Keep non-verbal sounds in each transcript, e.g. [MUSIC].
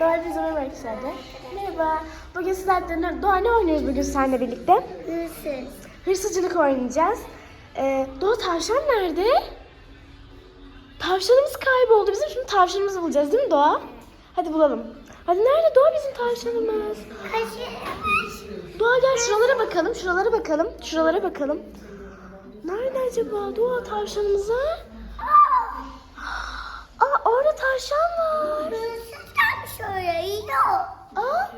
Doğa bizim merhaba arkadaşlar. Merhaba. Bugün sizlerle Doğa ne oynuyoruz bugün seninle birlikte? Hırsız. Hırsızcılık oynayacağız. Ee, Doğa tavşan nerede? Tavşanımız kayboldu. Bizim şimdi tavşanımızı bulacağız değil mi Doğa? Hadi bulalım. Hadi nerede Doğa bizim tavşanımız? Doğa gel şuralara bakalım. Şuralara bakalım. Şuralara bakalım. Nerede acaba Doğa tavşanımıza? Aa orada tavşan var. Hırsız gelmiş oraya. Yok. Aa,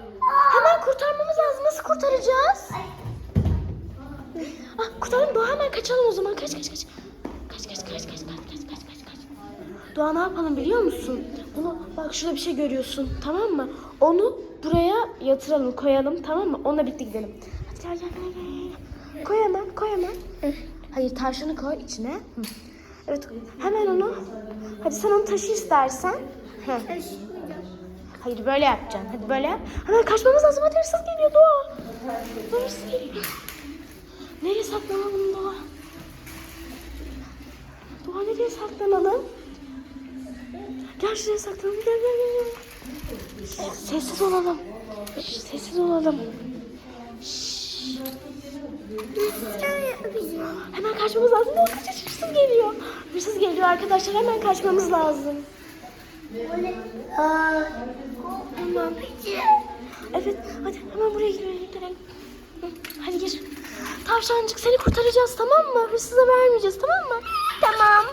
hemen kurtarmamız lazım. Nasıl kurtaracağız? Ah, kurtaralım Doğa hemen kaçalım o zaman. Kaç kaç kaç. Kaç kaç kaç kaç kaç kaç kaç kaç kaç. Doğa ne yapalım biliyor musun? Bunu bak şurada bir şey görüyorsun tamam mı? Onu buraya yatıralım koyalım tamam mı? Onunla birlikte gidelim. Hadi gel gel gel gel. Koy hemen koy hemen. Hayır tavşanı koy içine. Evet hemen onu. Hadi sen onu taşı istersen. Heh. Hayır böyle yapacaksın. Hadi böyle yap. Hemen kaçmamız lazım. Hadi hırsız geliyor Doğa. Hırsız geliyor. Nereye saklanalım Doğa? Doğa nereye saklanalım? Gel şuraya saklanalım. Gel gel gel. gel. Sessiz olalım. Şş, sessiz olalım. Hemen kaçmamız lazım. Doğa kaç kaç, hırsız geliyor. Hırsız geliyor arkadaşlar. Hemen kaçmamız lazım. Aa. Hemen. Evet, hadi hemen buraya girelim. Hadi gir. Tavşancık seni kurtaracağız tamam mı? Hırsıza vermeyeceğiz tamam mı? Tamam.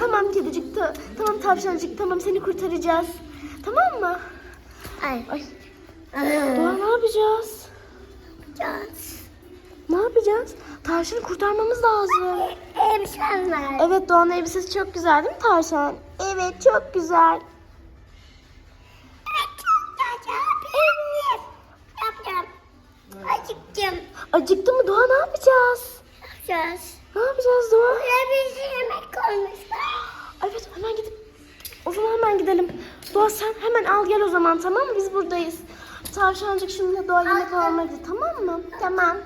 Tamam kedicik. ta- tamam tavşancık tamam seni kurtaracağız. Tamam mı? Ay. Ay. Doğa ne yapacağız? Yaz. Ne yapacağız? Tavşanı kurtarmamız lazım. Hemşenler. Evet Doğan'ın elbisesi çok güzel değil mi tavşan? Evet çok güzel. Acıktı mı Doğa ne yapacağız? Yapacağız. Ne yapacağız Doğa? Buraya bir şey yemek koymuşlar. Evet hemen gidip o zaman hemen gidelim. Doğa sen hemen al gel o zaman tamam mı? Biz buradayız. Tavşancık şimdi Doğa yemek almaya gidiyor tamam mı? Tamam.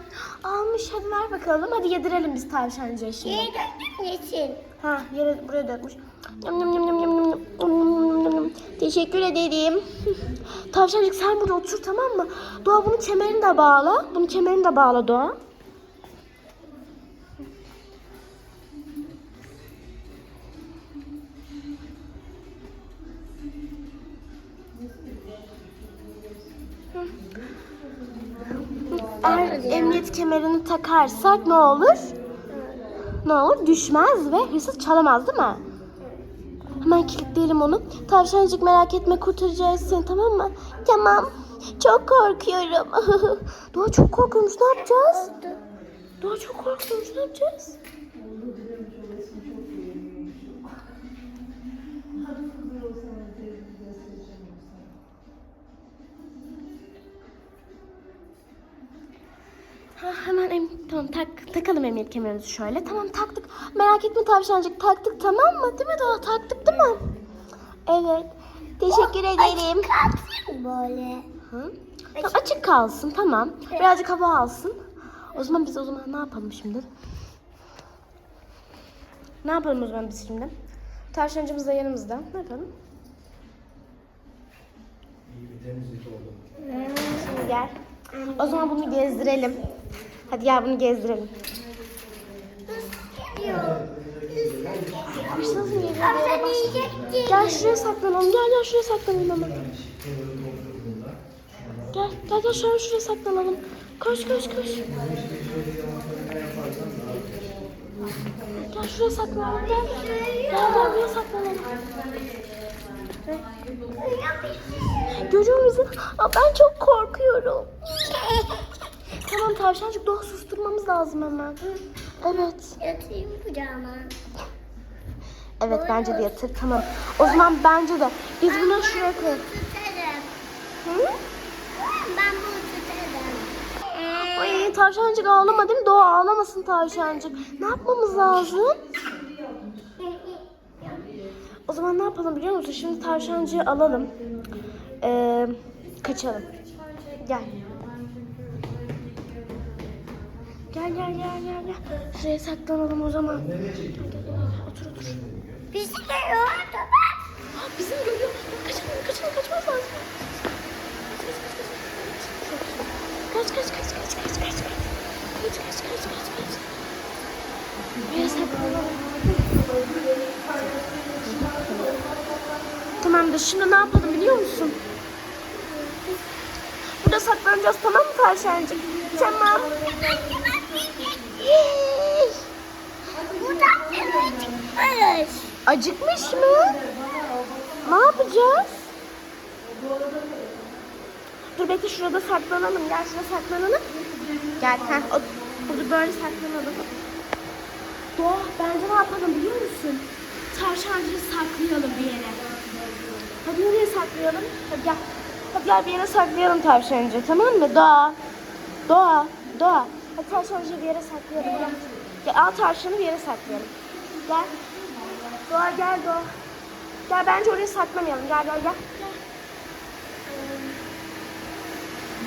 Almış hadi ver bakalım. Hadi yedirelim biz tavşancığa şimdi. Niye döktün Ha yere buraya dökmüş. Yum yum yum yum yum yum yum Teşekkür ederim. Tavşancık sen burada otur tamam mı? Doğa bunun kemerini de bağla. Bunun kemerini de bağla Doğa. Eğer emniyet kemerini takarsak ne olur? Ne olur? Düşmez ve hırsız çalamaz değil mi? Hemen kilitleyelim onu. Tavşancık merak etme kurtaracağız seni tamam mı? Tamam. Çok korkuyorum. [LAUGHS] Doğa çok korkuyormuş ne yapacağız? Doğa çok korkuyormuş ne yapacağız? Ha, hemen em tamam tak takalım emniyet kemerimizi şöyle. Tamam taktık. Merak etme tavşancık taktık tamam mı? Değil mi Doğa? Taktık değil mi? Evet. Teşekkür ederim. Kalsın böyle. Hı? Tamam, açık kalsın tamam. Birazcık hava alsın. O zaman biz o zaman ne yapalım şimdi? Ne yapalım o zaman biz şimdi? Tavşancımız da yanımızda. Ne yapalım? Şimdi gel. O zaman bunu gezdirelim. Hadi gel bunu gezdirelim. Gel şuraya saklanalım. Gel gel şuraya saklanalım hemen. Gel gel gel şuraya şuraya saklanalım. Koş koş koş. Gel şuraya saklanalım. Gel. Gel gel buraya saklanalım. Görüyor musun? Aa, ben çok korkuyorum. Tamam tavşancık doğa susturmamız lazım hemen. Evet. Yatayım kucağıma. Evet bence de yatır. Tamam. O zaman bence de biz bunu şuraya koyalım. Hı? Ben bunu tutarım. Ay tavşancık ağlama değil mi? Doğa ağlamasın tavşancık. Ne yapmamız lazım? O zaman ne yapalım biliyor musun? Şimdi tavşancığı alalım. Ee, kaçalım. Gel. Gel gel gel gel gel. Şuraya saklanalım o zaman. Gel, gel, gel. Otur otur. Bizi görüyor bak. Bizim görüyor. Kaçalım kaçalım kaçmaz lazım. Kaç kaç kaç kaç kaç kaç kaç kaç kaç kaç kaç kaç kaç kaç Buraya saklanalım. Tamamdır şimdi ne yapalım biliyor musun? Burada saklanacağız tamam mı Tavşancığım? Tamam. Buradan hemen çıkmış. Acıkmış mı? Ne yapacağız? Dur bekle şurada saklanalım. Gel şurada saklanalım. Gel. Heh, o, burada böyle saklanalım. Doğa bence ne yapalım biliyor musun? Tavşancıyı saklayalım bir yere. Hadi nereye saklayalım? Hadi gel. Hadi gel bir yere saklayalım tavşancıyı tamam mı? Doğa. Doğa. Doğa. Tavşancıyı bir yere saklayalım. Gel. Gel al tavşanı bir yere saklayalım. Gel. Doğa gel Doğa. Gel bence oraya saklamayalım. Gel gel gel.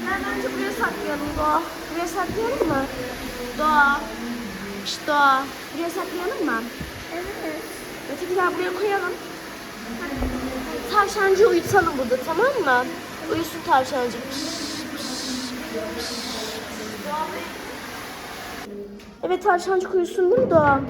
Gel bence buraya saklayalım Doğa. Buraya saklayalım mı? Doğa. İşte Doğa. Buraya saklayalım mı? Evet. Öteki gel buraya koyalım. Tavşancı uyutalım burada tamam mı? Uyusun tavşancı. Pişt, pişt, pişt. Evet tavşancık uyusun değil mi Doğa?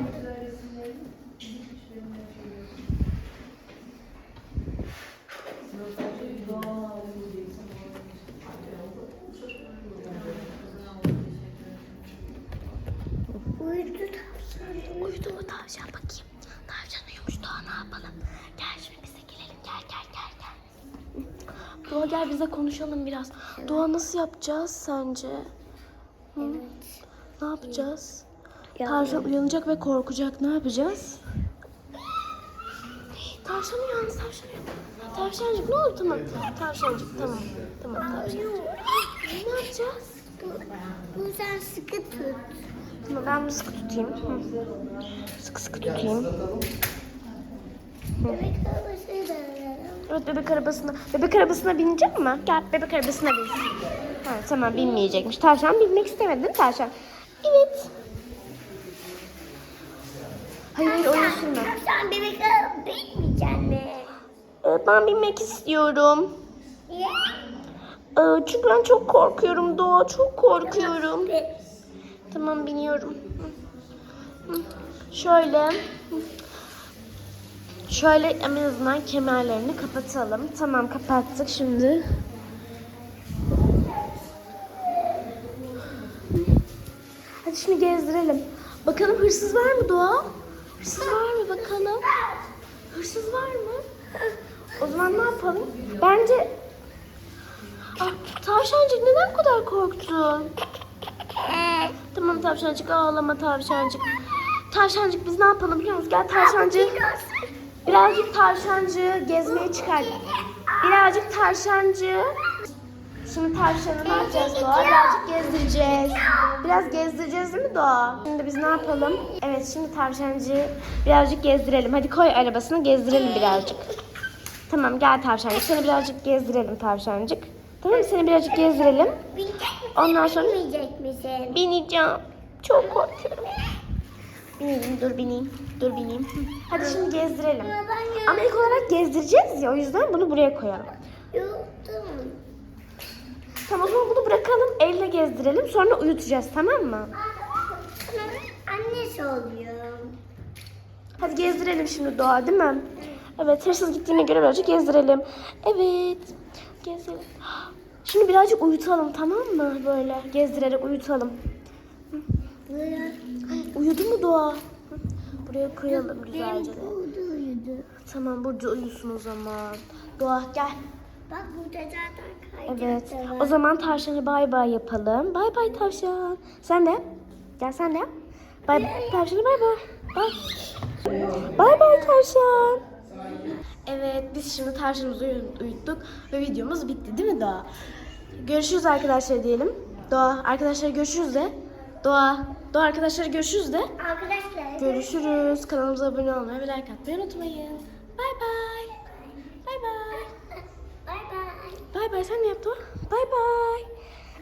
Uyudu tavşan. Uyudu mu tavşan bakayım. Tavşan uyumuş Doğa ne yapalım? Gel şimdi bize gelelim gel gel gel gel. Doğa gel bize konuşalım biraz. Doğa nasıl yapacağız sence? Hı? Ne yapacağız? Tavşan uyanacak ve korkacak. Ne yapacağız? Tavşan uyandı, tavşan uyandı. Tavşancık ne oldu? Tamam. Tavşancık tamam. Tamam tavşancık. Ne yapacağız? Bu sen sıkı tut. Tamam ben bunu sıkı tutayım. Hı. Sıkı sıkı tutayım. Bebek da. Evet bebek arabasına. Bebek arabasına binecek mi? Gel bebek arabasına bin. Ha, tamam binmeyecekmiş. Tavşan binmek istemedi değil mi tavşan? Evet. Hayır hayır oyun. Tavşan bebek binmeyecek mi? Ee, ben binmek istiyorum. Niye? Ee, çünkü ben çok korkuyorum Doğa. Çok korkuyorum. Tamam biniyorum. Şöyle. Şöyle en azından kemerlerini kapatalım. Tamam kapattık şimdi. Şimdi gezdirelim. Bakalım hırsız var mı Doğa? Hırsız var mı bakalım? Hırsız var mı? O zaman ne yapalım? Bence... Ah, tavşancık neden bu kadar korktun? Tamam tavşancık ağlama tavşancık. Tavşancık biz ne yapalım biliyor musun? Gel tavşancık. Birazcık tavşancı gezmeye çıkar. Birazcık tavşancı. Şimdi tavşanı ne yapacağız Doğa? Birazcık gezdireceğiz. Biraz gezdireceğiz değil mi Doğa? Şimdi biz ne yapalım? Evet şimdi tavşancı birazcık gezdirelim. Hadi koy arabasını gezdirelim birazcık. Tamam gel tavşancık. Seni birazcık gezdirelim tavşancık. Tamam? Seni birazcık gezdirelim. Binecek? Ondan sonra Binmeyecek misin? bineceğim. Çok korkuyorum. Bineyim, dur bineyim. Dur bineyim. Hadi şimdi gezdirelim. Ama ilk olarak gezdireceğiz ya o yüzden bunu buraya koyalım. yuttum. Tamam o zaman bunu bırakalım. Elle gezdirelim sonra uyutacağız tamam mı? Annesi oluyor. Hadi gezdirelim şimdi Doğa değil mi? Evet hırsız gittiğine göre birazcık gezdirelim. Evet. Gezdirelim. Şimdi birazcık uyutalım tamam mı? Böyle gezdirerek uyutalım. Uyudu mu Doğa? Buraya koyalım güzelce de. Uyudu uyudu. Tamam burada uyusun o zaman. Doğa gel. Bak burada zaten Evet. kaydırak da O zaman tavşanı bay bay yapalım. Bay bay tavşan. Sen de. Gel sen de. Bay tavşanı bay bay. Bay. Bay bay tavşan. Evet biz şimdi tavşanımızı uyu- uyuttuk ve videomuz bitti değil mi Doğa? Görüşürüz arkadaşlar diyelim. Doğa arkadaşlar görüşürüz de. Doğa. Doğa arkadaşlar görüşürüz de. Arkadaşlar. Görüşürüz. Kanalımıza abone olmayı ve like atmayı unutmayın. Bay bay. Bay bay. Bay bay. Bay bay sen ne yaptın? Bay bay.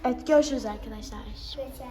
Evet görüşürüz arkadaşlar. Görüşürüz.